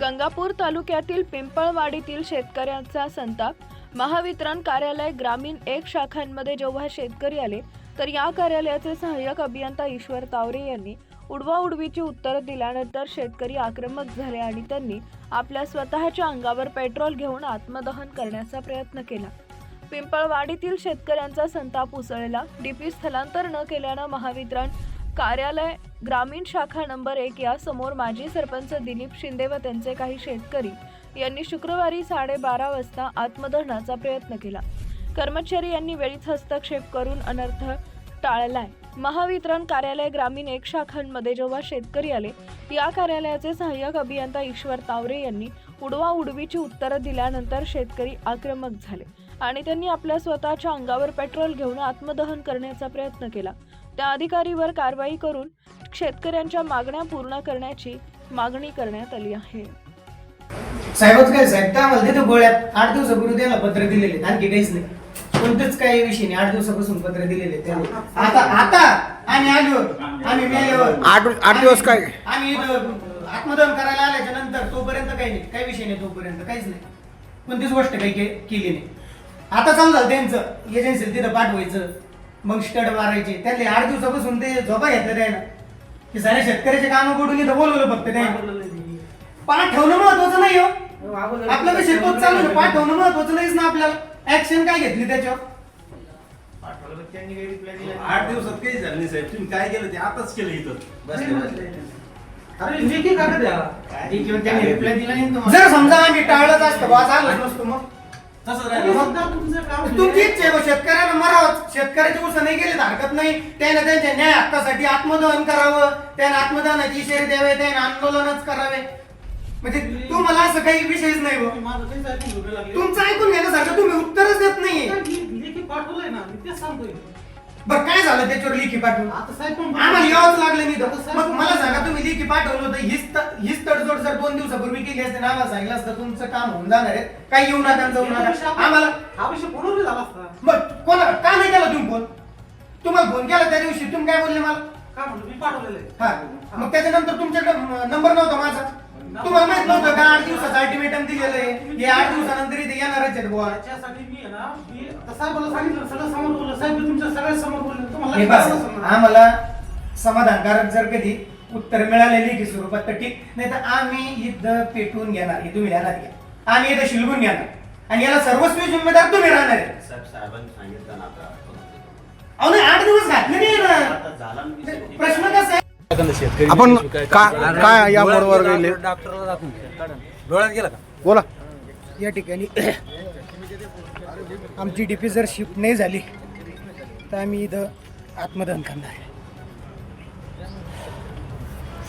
गंगापूर तालुक्यातील पिंपळवाडीतील शेतकऱ्यांचा संताप. महावितरण कार्यालय ग्रामीण एक शाखांमध्ये जेव्हा शेतकरी आले तर या कार्यालयाचे सहाय्यक अभियंता ईश्वर तावरे यांनी उडवाउडवीची उत्तरं दिल्यानंतर शेतकरी आक्रमक झाले आणि त्यांनी आपल्या स्वतःच्या अंगावर पेट्रोल घेऊन आत्मदहन करण्याचा प्रयत्न केला. पिंपळवाडीतील शेतकऱ्यांचा संताप उसळला. डीपी स्थलांतर न केल्यानं महावितरण कार्यालय ग्रामीण शाखा नंबर एक या समोर माजी सरपंच दिलीप शिंदे व त्यांचे काही शेतकरी यांनी शुक्रवारी साडेबारा वाजता आत्मदहनाचा प्रयत्न केला. कर्मचारी यांनी वेळीच हस्तक्षेप करून अनर्थ टाळलाय. महावितरण कार्यालय ग्रामीण एक शाखांमध्ये जेव्हा शेतकरी आले या कार्यालयाचे सहाय्यक अभियंता ईश्वर तावरे यांनी उडवा उडवीची उत्तरं दिल्यानंतर शेतकरी आक्रमक झाले. आणि त्यांनी आपल्या स्वतःच्या अंगावर पेट्रोल घेऊन आत्मदहन करण्याचा प्रयत्न केला. त्या अधिकारीवर कारवाई करून शेतकऱ्यांच्या मागण्या पूर्ण करण्याची मागणी करण्यात आली आहे. साहेबच काय साहेब? काय आम्हाला देतो गोळ्यात. आठ दिवसापूर्वी त्याला पत्र दिलेले. आणखी काहीच नाही. कोणतेच काही विषय नाही. आठ दिवसापासून पत्र दिलेले आता आता आम्ही आलो. आम्ही मेल्यावर. आठ आठ दिवस काय? आम्ही इथं आत्मदहन करायला आल्याच्यानंतर तोपर्यंत काही नाही. काही विषय नाही तोपर्यंत. काहीच नाही. कोणतीच गोष्ट काही के- केली नाही. आता चालू झालं त्यांचं. एजन्सी तिथं पाठवायचं. मग स्टड मारायचे. त्यांनी आठ दिवसापासून ते झोपा घेतलं त्यानं. की सारे शेतकऱ्याचे कामं पडून इथं बोलवलं फक्त त्यानं. पाठवणं महत्वाचं नाही हो. आपलं तर शेतकरी चालू आहे, पाठवणं महत्वाचं नाहीच ना आपल्याला. ऍक्शन काय घेतली त्याच्यावर? आठ दिवसात काही झालं नाही साहेब. तुम्ही काय केलं ते आताच केलं इथं. बसले बसले अरे कागद द्या त्यांनी रिप्लाय दिला नाही तुम्हाला. जर समजा आम्ही टाळलंच असतं बा चालूच नसतो मग. तसं आणि राहिलं तुमचं काम तुमची इच्छा आहे बा, शेतकऱ्याला मरावं? शेतकऱ्याची उसं नाही गेली तर हरकत नाही. त्याने त्यांच्या न्याय हक्कासाठी आत्मदहन करावं. त्याने आत्मदहनाची इशारे द्यावे त्याने आंदोलनच करावे. म्हणजे तुम्हाला असं काही विषयच नाही बा. माझं काहीच ऐकून झोपे लागले. तुमचं ऐकून घेण्यासारखं तुम्ही उत्तरच देत लेखी पाठवलंय ना मी तेच सांगतोय. बरं काय झालं त्याच्यावर लेखी पाठवून? आता साहेब पण आम्हाला यावंच लागलं नाही तर. मग मला सांगा तुम्ही लेखी पाठवलं दिवसापूर्वी केली असते ना आम्हाला सांगितलं असतं तुमचं काम होऊन जाणार आहे. काही येऊ नका जाऊ नका. आम्हाला हा विषय झाला असता. मग कोणा का नाही केला तुम्ही फोन? तुम्हाला फोन केला त्या दिवशी? तुम्ही काय बोलले मला? काय म्हणलं? मी पाठवलेलं आहे. हा. मग त्याच्यानंतर तुमच्याकडे नंबर नव्हता माझा. तुम्हाला माहीत नव्हतं का आठ दिवसाचं अल्टिमेटम दिलेलं आहे? हे आठ दिवसानंतर इथे येणारच आहेत बुवा. त्याच्यासाठी मी आहे ना मी आता साहेबाला सांगितलं सगळं समोर बोललं. साहेब मी तुमच्या सगळ्या समोर बोलले. तुम्हाला हे बस? आम्हाला समाधानकारक जर कधी उत्तर मिळालेली की स्वरूपात तर ठीक. नाही तर आम्ही इथं पेटवून घेणार हे तुम्ही ध्यानात घ्या आम्ही इथं शिलगून घेणार. आणि याला सर्वस्वी जिम्मेदार तुम्ही राहणार आहे. साहेब साहेबांनी सांगितलं ना आता. अहो नाही आठ दिवस घातले नाही ना. आता झाला ना विषय. प्रश्न कसा आहे? आपण का काय या मोडवर गेले? डोळ्यात गेला का? बोला. या ठिकाणी आमची डीपी जर शिफ्ट नाही झाली. तर आम्ही इथं आत्मदहन करणार आहे.